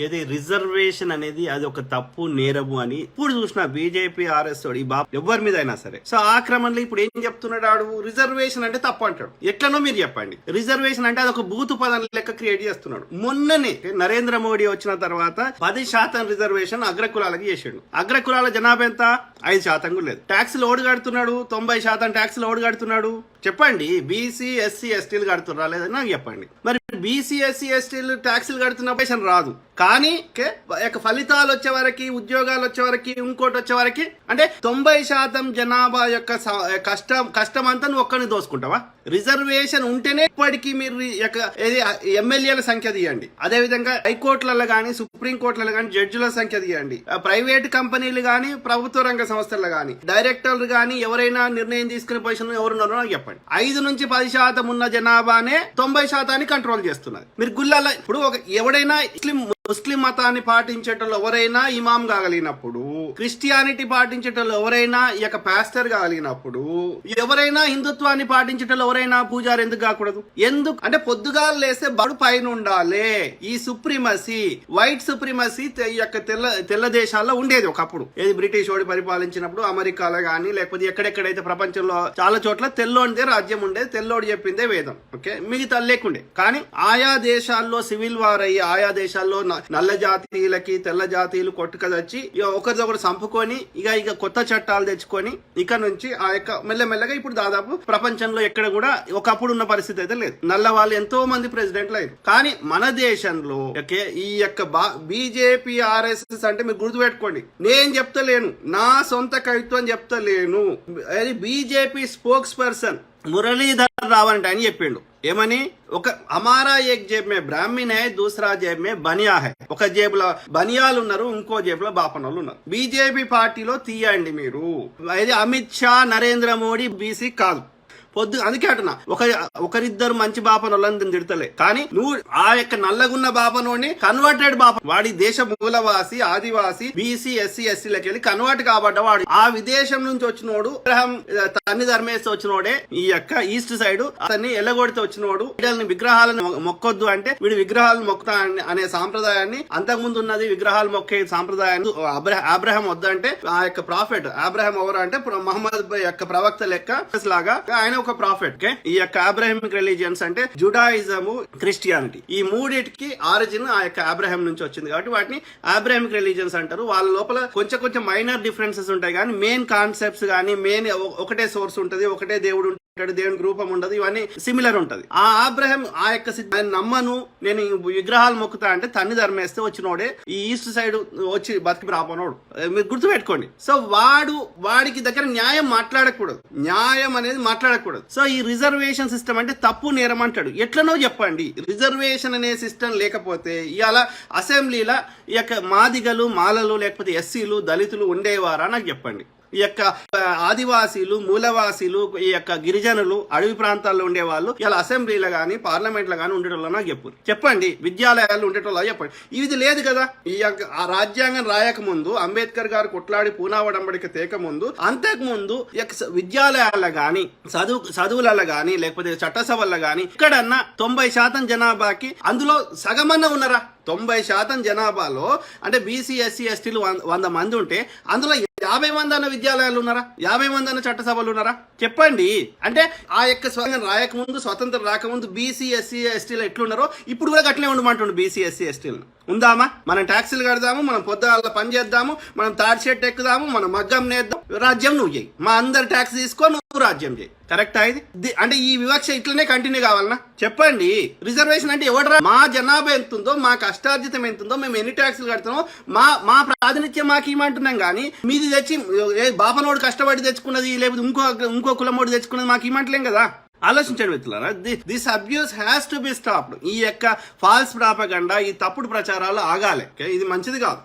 ఏది రిజర్వేషన్ అనేది అది ఒక తప్పు నేరము అని ఇప్పుడు చూసిన బీజేపీ ఆర్ఎస్ ఈ బాబు ఎవరి మీద అయినా సరే. సో ఆ క్రమంలో ఇప్పుడు ఏం చెప్తున్నాడు ఆడు? రిజర్వేషన్ అంటే తప్పు అంటాడు. ఎట్లనో మీరు చెప్పండి. రిజర్వేషన్ అంటే అది ఒక బూతు పదం లెక్క క్రియేట్ చేస్తున్నాడు. మొన్ననే నరేంద్ర మోడీ వచ్చిన తర్వాత పది శాతం రిజర్వేషన్ అగ్రకులాలకి చేసాడు. అగ్రకులాల జనాభా ఎంత? ఐదు శాతం కూడా లేదు. ట్యాక్స్ లోడ్ కడుతున్నాడు. తొంభై శాతం ట్యాక్స్ లోడ్ కడుతున్నాడు. చెప్పండి బీసీ ఎస్సీ ఎస్టీలు కడుతున్నా లేదని నాకు చెప్పండి. మరి బీసీ ఎస్సీ ఎస్టీలు ట్యాక్సులు కడుతున్న పైసలు రాదు. కానీ ఫలితాలు వచ్చే వరకు ఉద్యోగాలు వచ్చే వరకు ఇంకోటి వచ్చే వరకు అంటే తొంభై శాతం జనాభా యొక్క కష్టం కష్టం అంతా నువ్వు ఒక్కరిని దోసుకుంటావా? రిజర్వేషన్ ఉంటేనే ఇప్పటికీ మీరు ఎమ్మెల్యేల సంఖ్య తీయండి. అదే విధంగా హైకోర్టులలో కానీ సుప్రీం కోర్టులలో కానీ జడ్జిల సంఖ్య తీయండి. ప్రైవేట్ కంపెనీలు కానీ ప్రభుత్వ రంగ సంస్థలు కానీ డైరెక్టర్లు కానీ ఎవరైనా నిర్ణయం తీసుకునే పొజిషన్ ఎవరున్నారో నాకు చెప్పండి. ఐదు నుంచి పది శాతం ఉన్న జనాభానే తొంభై శాతాన్ని కంట్రోల్ చేస్తున్నది. మీరు గుళ్ళల్లో ఇప్పుడు ఒక ఎవడైనా ముస్లిం ముస్లిం మతాన్ని పాటించేటోళ్ళు ఎవరైనా ఇమాం కాగలిగినప్పుడు క్రిస్టియానిటీ పాటించేటోళ్ళు ఎవరైనా ఈ యొక్క పాస్టర్ కాగలిగినప్పుడు ఎవరైనా హిందుత్వాన్ని పాటించేటోళ్ళు ఎవరైనా పూజారు ఎందుకు కాకూడదు? ఎందుకు? అంటే పొద్దుగా లేస్తే బడు పైన ఉండాలి ఈ సుప్రీమసీ వైట్ సుప్రీమసీ ఈ యొక్క తెల్ల తెల్ల దేశాల్లో ఉండేది ఒకప్పుడు. ఏది బ్రిటిష్ వాడి పరిపాలించినప్పుడు అమెరికాలో కానీ లేకపోతే ఎక్కడెక్కడైతే ప్రపంచంలో చాలా చోట్ల తెల్లోనిదే రాజ్యం ఉండేది తెల్లోడు చెప్పిందే వేదం. ఓకే? మిగతా లేకుండే. కానీ ఆయా దేశాల్లో సివిల్ వార్ అయ్యి ఆయా దేశాల్లో నల్ల జాతీయులకి తెల్ల జాతీయులు కొట్టుకదొచ్చి ఇక ఒకరిదొకరు చంపుకొని ఇక ఇక కొత్త చట్టాలు తెచ్చుకొని ఇక నుంచి ఆ యొక్క మెల్లమెల్లగా ఇప్పుడు దాదాపు ప్రపంచంలో ఎక్కడ కూడా ఒకప్పుడు ఉన్న పరిస్థితి అయితే లేదు. నల్ల వాళ్ళు ఎంతో మంది ప్రెసిడెంట్లు అయ్యారు. కానీ మన దేశంలో ఓకే ఈ యొక్క బీజేపీ ఆర్ఎస్ఎస్ అంటే మీరు గుర్తుపెట్టుకోండి. నేను చెప్తలేను. నా సొంత కవిత్వం చెప్తలేను. అది BJP spokesperson Muralidhar Rao అంటే ఆయన చెప్పిండు. ఏమని? ఒక హమారా ఏక్ జేబ్ మే బ్రాహ్మణ్ హై దూసరా జేబ్ మే బనియా హై. ఒక జేబులో బనియాలు ఉన్నారు ఇంకో జేబులో బాపనోళ్ళు ఉన్నారు. బీజేపీ పార్టీలో తీయండి మీరు. ఇది అమిత్ షా నరేంద్ర మోడీ బీసీ కాదు. పొద్దు అందుకే అంటున్నా. ఒక ఒకరిద్దరు మంచి బాపను వాళ్ళని తిడతలే. కానీ నువ్వు ఆ యొక్క నల్లగున్న బాపనోడిని కన్వర్టెడ్ బాప వాడి దేశ మూలవాసి ఆదివాసి బీసీ ఎస్సీ ఎస్సీలకి వెళ్ళి కన్వర్ట్ కాబట్టి వాడు. ఆ విదేశం నుంచి వచ్చినోడు విగ్రహం తన్ని ధర్మేసి వచ్చినోడే ఈ యొక్క ఈస్ట్ సైడ్ అతన్ని ఎల్లగొడితే వచ్చినోడు వీళ్ళని విగ్రహాలను మొక్కొద్దు అంటే వీడు విగ్రహాలను మొక్కుతా అనే సాంప్రదాయాన్ని అంతకుముందు ఉన్నది విగ్రహాలు మొక్కే సాంప్రదాయాన్ని ఆబ్రహం వద్దంటే ఆ యొక్క ప్రాఫిట్ ఆబ్రహం ఎవరు అంటే మహమ్మద్ యొక్క ప్రవక్త లెక్క లాగా ఆయన ఒక ప్రాఫిట్ ఓకే ఈ యొక్క అబ్రహమిక్ రిలీజియన్స్ అంటే జుడాయిజము క్రిస్టియానిటీ ఈ మూడిటికి ఆరిజిన్ ఆ యొక్క అబ్రహం నుంచి వచ్చింది కాబట్టి వాటిని అబ్రహమిక్ రిలీజియన్స్ అంటారు. వాళ్ళ లోపల కొంచెం కొంచెం మైనర్ డిఫరెన్సెస్ ఉంటాయి. కానీ మెయిన్ కాన్సెప్ట్స్ కానీ మెయిన్ ఒకటే సోర్స్ ఉంటది ఒకటే దేవుడు ఉంటాడు దేవునికి రూపం ఉండదు ఇవన్నీ సిమిలర్ ఉంటది. ఆ అబ్రహం ఆ యొక్క ఆయన నమ్మను నేను విగ్రహాలు మొక్కుతా అంటే తన్ని ధర్మేస్తే వచ్చినోడే ఈ ఈస్ట్ సైడ్ వచ్చి బతికి రాపోనోడు. మీరు గుర్తుపెట్టుకోండి. సో వాడు వాడికి దగ్గర న్యాయం మాట్లాడకూడదు. న్యాయం అనేది మాట్లాడకూడదు. సో ఈ రిజర్వేషన్ సిస్టమ్ అంటే తప్పు నేరం అంటాడు. ఎట్లనో చెప్పండి. రిజర్వేషన్ అనే సిస్టమ్ లేకపోతే ఇవాళ అసెంబ్లీలో ఈ యొక్క మాదిగలు మాలలు లేకపోతే ఎస్సీలు దళితులు ఉండేవారా నాకు చెప్పండి. ఈ యొక్క ఆదివాసీలు మూలవాసీలు ఈ యొక్క గిరిజనులు అడవి ప్రాంతాల్లో ఉండేవాళ్ళు ఇలా అసెంబ్లీలో కానీ పార్లమెంట్లో కానీ ఉండేటోళ్ళ చెప్పు. చెప్పండి విద్యాలయాలు ఉండేటోళ్ళ చెప్పండి. ఇది లేదు కదా. ఈ యొక్క ఆ రాజ్యాంగం రాయక ముందు అంబేద్కర్ గారు కొట్లాడి పూనావడంబడికి తేక ముందు అంతకు ముందు యొక్క విద్యాలయాల్లో కానీ చదువు చదువులలో కానీ లేకపోతే చట్టసభల్లో కానీ ఇక్కడన్నా తొంభై శాతం జనాభాకి అందులో సగమన్న ఉన్నారా? తొంభై శాతం జనాభాలో అంటే బీసీ ఎస్సీ ఎస్టీలు వంద మంది ఉంటే అందులో యాభై మంది అన్న విద్యాలయాలు ఉన్నారా? యాభై మంది అన్న చట్టసభలు ఉన్నారా? చెప్పండి. అంటే ఆ యొక్క స్వతంత్రం రాయకముందు స్వతంత్రం రాకముందు బీసీ ఎస్సీ ఎస్టీలు ఎట్లున్నారో ఇప్పుడు కూడా అట్లే ఉండమంటుండు బీసీ ఎస్సీ ఎస్టీలను ఉందామా? మనం ట్యాక్సీలు కడదాము మనం పొద్దుగాల పని చేద్దాము మనం తాడి చెట్టు ఎక్కుదాము మనం మగ్గం నేద్దాం. రాజ్యం నువ్వు చేయి. మా అందరు ట్యాక్స్ తీసుకో నువ్వు రాజ్యం చేయి. కరెక్టా ఇది? అంటే ఈ వివక్ష ఇట్లనే కంటిన్యూ కావాలనా? చెప్పండి. రిజర్వేషన్ అంటే ఎవడరా? మా జనాభా ఎంత ఉందో మా కష్టార్జితం ఎంత ఉందో మేము ఎన్ని ట్యాక్సులు కడుతున్నామో మా మా ప్రాతినిధ్యం మాకు ఇవ్వమంటున్నాం కానీ మీది తెచ్చి బాపనోడు కష్టపడి తెచ్చుకున్నది లేకపోతే ఇంకో ఇంకో కులమోడు తెచ్చుకున్నది మాకు ఇవ్వట్లేం కదా? ఆలోచించండి మిత్రులారా this abuse has to be stopped ఈ యొక్క ఫాల్స్ ప్రాపగండా ఈ తప్పుడు ప్రచారాలు ఆగాలి. ఇది మంచిది కాదు.